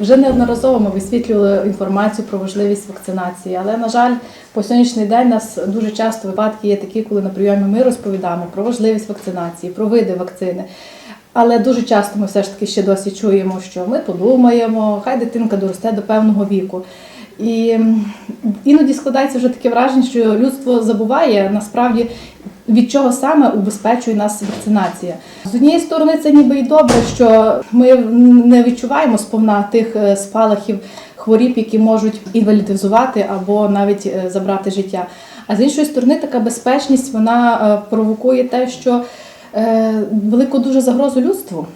Вже неодноразово ми висвітлювали інформацію про важливість вакцинації, але на жаль, по сьогоднішній день у нас дуже часто випадки є такі, коли на прийомі ми розповідаємо про важливість вакцинації, про види вакцини. Але дуже часто ми все ж таки ще досі чуємо, що ми подумаємо, хай дитинка доросте до певного віку. І іноді складається вже таке враження, що людство забуває насправді від чого саме убезпечує нас вакцинація. З однієї сторони, це ніби й добре, що ми не відчуваємо сповна тих е, спалахів хворіб, які можуть інвалідизувати або навіть е, забрати життя. А з іншої сторони, така безпечність вона е, провокує те, що велику дуже загрозу людству.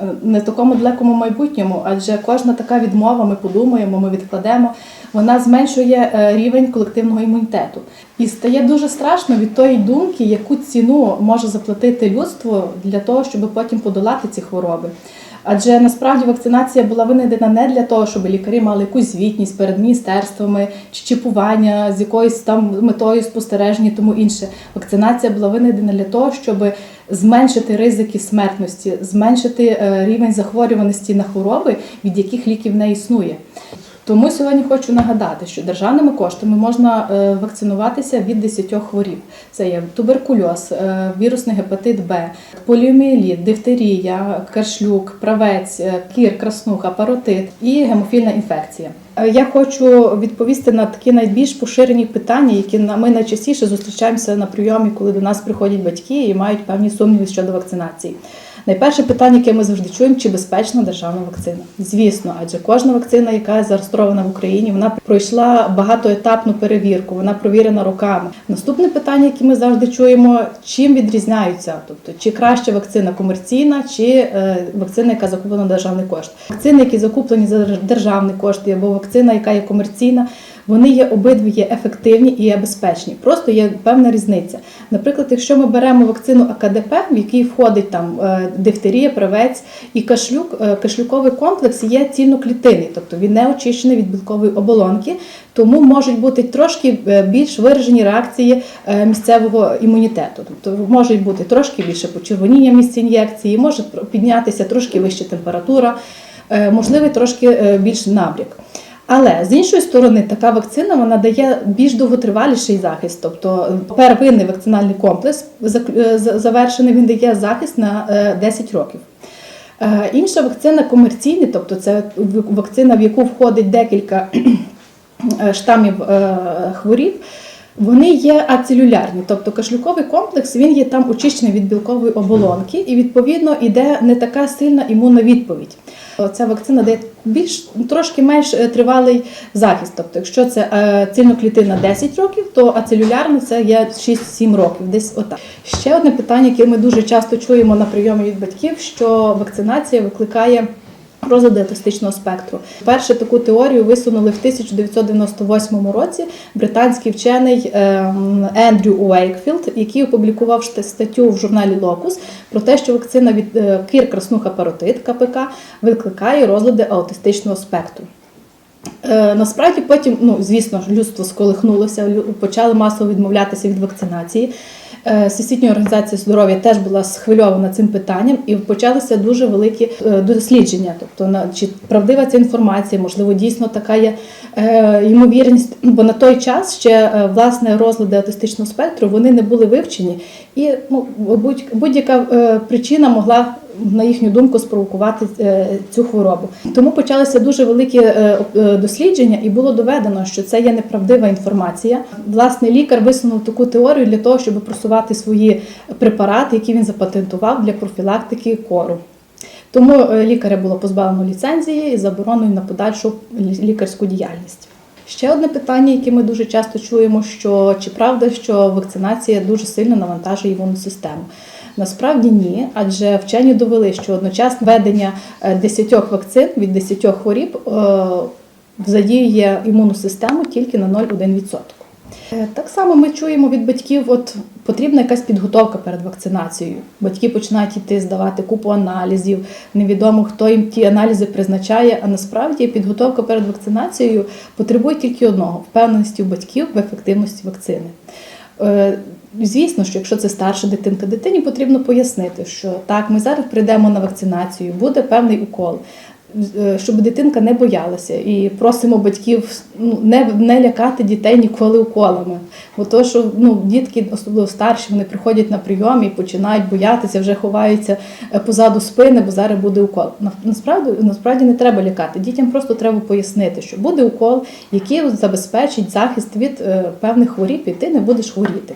Е, Не такому далекому майбутньому, адже кожна така відмова, ми подумаємо, ми відкладемо, вона зменшує е, рівень колективного імунітету. І стає дуже страшно від тої думки, яку ціну може заплатити людство для того, щоб потім подолати ці хвороби. Адже насправді вакцинація була винайдена не для того, щоб лікарі мали якусь звітність перед міністерствами чи чіпування з якоюсь там метою спостереження, тому інше. Вакцинація була винайдена для того, щоб зменшити ризики смертності, зменшити е, рівень захворюваності на хвороби, від яких ліків не існує. Тому сьогодні хочу нагадати, що державними коштами можна е, вакцинуватися від 10 хворіб. Це є туберкульоз, е, вірусний гепатит Б, поліоміеліт, дифтерія, кашлюк, правець, е, кір, краснуха, паротит і гемофільна інфекція. Я хочу відповісти на такі найбільш поширені питання, які ми найчастіше зустрічаємося на прийомі, коли до нас приходять батьки і мають певні сумніви щодо вакцинації. Найперше питання, яке ми завжди чуємо, чи безпечна державна вакцина? Звісно, адже кожна вакцина, яка зареєстрована в Україні, вона пройшла багатоетапну перевірку, вона провірена роками. Наступне питання, яке ми завжди чуємо, чим відрізняються, тобто чи краще вакцина комерційна, чи е, вакцина, яка закуплена на державний кошт. Вакцини, які закуплені за державний кошт, або вакцина, яка є комерційна. Вони є обидві є ефективні і є безпечні. Просто є певна різниця. Наприклад, якщо ми беремо вакцину АКДП, в якій входить там е, дифтерія, правець і кашлюк, е, кашлюковий комплекс є цільноклітинний, тобто він не очищений від білкової оболонки, тому можуть бути трошки е, більш виражені реакції е, місцевого імунітету. Тобто можуть бути трошки більше почервоніння в місці ін'єкції, може піднятися трошки вища температура, можливий трошки більш набряк. Але з іншої сторони, така вакцина вона дає більш довготриваліший захист. Тобто первинний вакцинальний комплекс е, за- завершений, він дає захист на е, 10 років. Е, Інша вакцина комерційна, тобто це вакцина, в яку входить декілька е, штамів е, хворіб. Вони є ацелюлярні, тобто кашлюковий комплекс він є там очищений від білкової оболонки, і відповідно іде не така сильна імунна відповідь. Ця вакцина дає більш трошки менш е, тривалий захист. Тобто, якщо це е, цільноклітинна 10 років, то ацелюлярна це є 6-7 років. Десь отак. Ще одне питання, яке ми дуже часто чуємо на прийомі від батьків, що вакцинація викликає. Розлади аутистичного спектру. Перше таку теорію висунули в 1998 році британський вчений ем, Ендрю Уейкфілд, який опублікував статтю в журналі Локус про те, що вакцина від е, кір краснуха паротит КПК викликає розлади аутистичного спектру. Е, Насправді потім, ну звісно людство сколихнулося, почали масово відмовлятися від вакцинації. Е, Всесвітня організація здоров'я теж була схвильована цим питанням, і почалися дуже великі е, дослідження. Тобто, чи правдива ця інформація, можливо, дійсно така є ймовірність, бо на той час ще власне розлади аутистичного спектру вони не були вивчені, і ну, будь- будь-яка причина могла на їхню думку спровокувати е, цю хворобу. Тому почалися дуже великі е, е, дослідження, і було доведено, що це є неправдива інформація. Власне, лікар висунув таку теорію для того, щоб просувати свої препарати, які він запатентував для профілактики кору. Тому лікаря було позбавлено ліцензії і заборонено на подальшу лікарську діяльність. Ще одне питання, яке ми дуже часто чуємо: що чи правда, що вакцинація дуже сильно навантажує імунну систему? Насправді ні, адже вчені довели, що одночасне введення е, 10 вакцин від 10 хворіб е, задіює імунну систему тільки на 0,1%. Е, Так само ми чуємо від батьків, от потрібна якась підготовка перед вакцинацією. Батьки починають йти здавати купу аналізів, невідомо хто їм ті аналізи призначає. А насправді підготовка перед вакцинацією потребує тільки одного впевненості у батьків в ефективності вакцини. Звісно, що якщо це старша дитинка, дитині потрібно пояснити, що так, ми зараз прийдемо на вакцинацію, буде певний укол. е, щоб дитинка не боялася. І просимо батьків ну, не, не лякати дітей ніколи уколами. Бо то, що ну, дітки, особливо старші, вони приходять на прийом і починають боятися, вже ховаються е, позаду спини, бо зараз буде укол. Насправді, насправді не треба лякати. Дітям просто треба пояснити, що буде укол, який забезпечить захист від е, певних хворіб, і ти не будеш хворіти.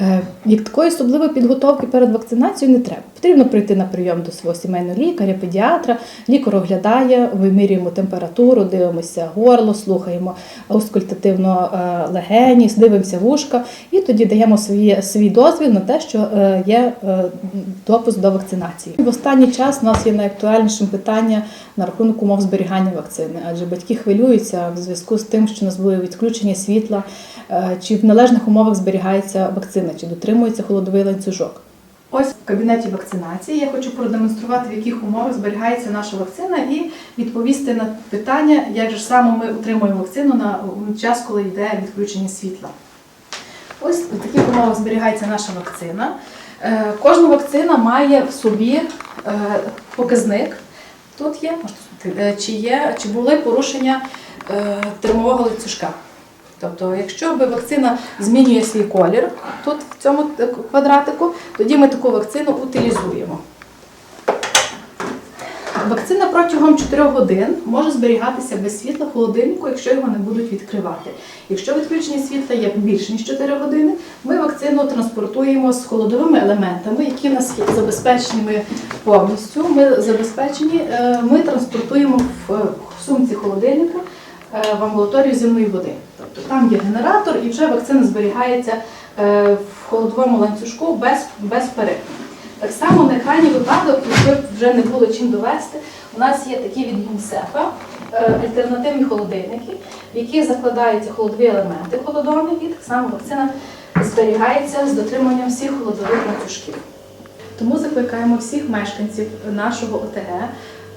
Е, Як такої особливої підготовки перед вакцинацією не треба. Потрібно прийти на прийом до свого сімейного лікаря, педіатра. Лікар оглядає, вимірюємо температуру, дивимося горло, слухаємо аускультативно е, легені, дивимося вушка, і тоді даємо свій, свій дозвіл на те, що е, є допуск до вакцинації. В останній час у нас є найактуальнішим питання на рахунок умов зберігання вакцини, адже батьки хвилюються в зв'язку з тим, що у нас були відключення світла, чи в належних умовах зберігається вакцина, чи дотримується холодовий ланцюжок. Ось в кабінеті вакцинації я хочу продемонструвати, в яких умовах зберігається наша вакцина, і відповісти на питання, як же саме ми отримуємо вакцину на час, коли йде відключення світла. Ось в таких умовах зберігається наша вакцина. Е, Кожна вакцина має в собі е, показник. Тут є, е, чи є, чи були порушення термового ланцюжка. Тобто, якщо би вакцина змінює свій колір тут в цьому квадратику, тоді ми таку вакцину утилізуємо. Вакцина протягом 4 годин може зберігатися без світла в холодильнику, якщо його не будуть відкривати. Якщо відключення світла є більше ніж 4 години, ми вакцину транспортуємо з холодовими елементами, які в нас є забезпеченими повністю. Ми забезпечені, е, ми транспортуємо в е, сумці холодильнику е, в амбулаторію земної води. Тобто там є генератор і вже вакцина зберігається е, в холодовому ланцюжку без, без перерив. Так само на крайній випадок, якщо вже не було чим довести, у нас є такі від ЮНІСЕФа е, альтернативні холодильники, в які закладаються холодові елементи холодовні, і так само вакцина зберігається з дотриманням всіх холодових ланцюжків. Тому закликаємо всіх мешканців нашого ОТГ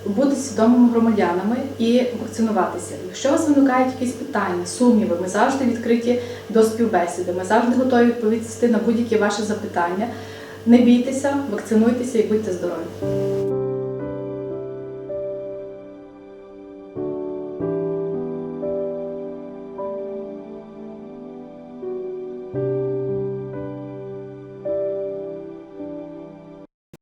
бути свідомими громадянами і вакцинуватися. Якщо у вас виникають якісь питання, сумніви, ми завжди відкриті до співбесіди. Ми завжди готові відповісти на будь-які ваші запитання. Не бійтеся, вакцинуйтеся і будьте здорові.